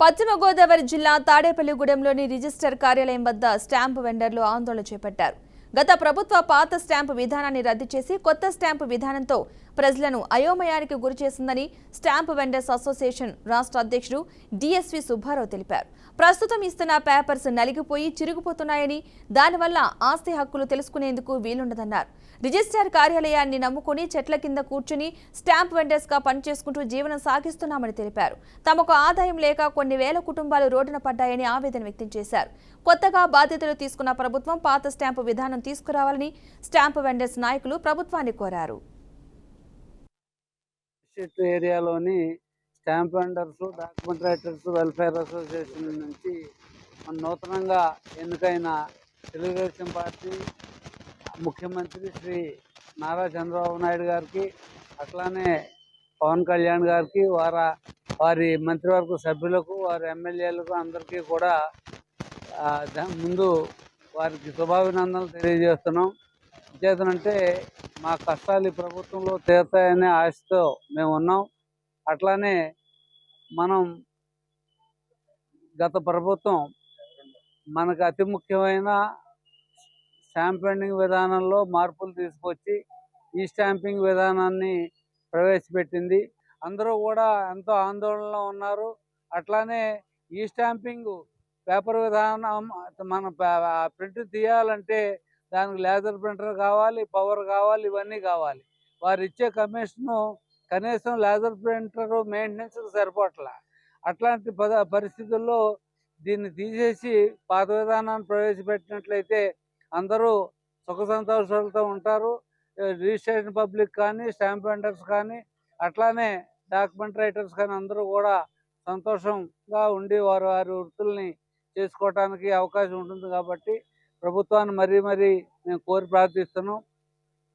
పశ్చిమ గోదావరి జిల్లా తాడేపల్లిగూడెంలోని రిజిస్టర్ కార్యాలయం వద్ద స్టాంపు వెండర్లు ఆందోళన చేపట్టారు. గత ప్రభుత్వ పాత స్టాంపు విధానాన్ని రద్దు చేసి కొత్త స్టాంపు విధానంతో ప్రజలను అయోమయానికి గురిచేసిందని స్టాంపు వెండర్స్ అసోసియేషన్ రాష్ట్ర అధ్యక్షుడు డిఎస్వి సుబ్బారావు తెలిపారు. ప్రస్తుతం ఇస్తున్న పేపర్స్ నలిగిపోయి చిరిగిపోతున్నాయని దానివల్ల ఆస్తి హక్కులు తెలుసుకునేందుకు వీలుండదన్నారు. రిజిస్టార్ కార్యాలయాన్ని నమ్ముకుని చెట్ల కింద కూర్చుని స్టాంప్ వెండర్స్గా పనిచేసుకుంటూ జీవనం సాగిస్తున్నామని తెలిపారు. తమకు ఆదాయం లేక కొన్ని వేల కుటుంబాలు రోడ్డున పడ్డాయని ఆవేదన వ్యక్తం చేశారు. కొత్తగా బాధ్యతలు తీసుకున్న ప్రభుత్వం పాత స్టాంపు విధానం తీసుకురావాలని స్టాంపు వెండర్స్ నాయకులు ప్రభుత్వాన్ని కోరారు. Estate ఏరియాలోని stamp vendors document writers welfare association నుంచి మన నూతనంగా ఎన్నికైన తెలుగుదేశం పార్టీ ముఖ్యమంత్రి శ్రీ నారా చంద్రబాబు నాయుడు గారికి అట్లానే పవన్ కళ్యాణ్ గారికి వార వారి మంత్రివర్గ సభ్యులకు వారి ఎమ్మెల్యేలకు అందరికీ కూడా ముందు వారికి శుభాభినందనలు తెలియజేస్తున్నాం. చేతనంటే మా కష్టాలు ఈ ప్రభుత్వంలో తీరుతాయనే ఆశతో మేము ఉన్నాం. అట్లానే మనం గత ప్రభుత్వం మనకు అతి ముఖ్యమైన స్టాంపెండింగ్ విధానంలో మార్పులు తీసుకొచ్చి ఈ స్టాంపింగ్ విధానాన్ని ప్రవేశపెట్టింది. అందరూ కూడా ఎంతో ఆందోళనలో ఉన్నారు. అట్లానే ఈ స్టాంపింగ్ పేపర్ విధానం మన ప్రింట్ తీయాలంటే దానికి లేజర్ ప్రింటర్ కావాలి పవర్ కావాలి ఇవన్నీ కావాలి. వారు ఇచ్చే కమిషను కనీసం లేజర్ ప్రింటర్ మెయింటెనెన్స్కి సరిపోట్ల. అట్లాంటి పద పరిస్థితుల్లో దీన్ని తీసేసి పాత విధానాన్ని ప్రవేశపెట్టినట్లయితే అందరూ సుఖ సంతోషాలతో ఉంటారు. రిజిస్ట్రేషన్ పబ్లిక్ కానీ స్టాంప్ వెండర్స్ కానీ అట్లానే డాక్యుమెంట్ రైటర్స్ కానీ అందరూ కూడా సంతోషంగా ఉండి వారు వారి వృత్తుల్ని చేసుకోవటానికి అవకాశం ఉంటుంది కాబట్టి ప్రభుత్వాన్ని మరీ మరీ మేము కోరి ప్రార్థిస్తున్నాం.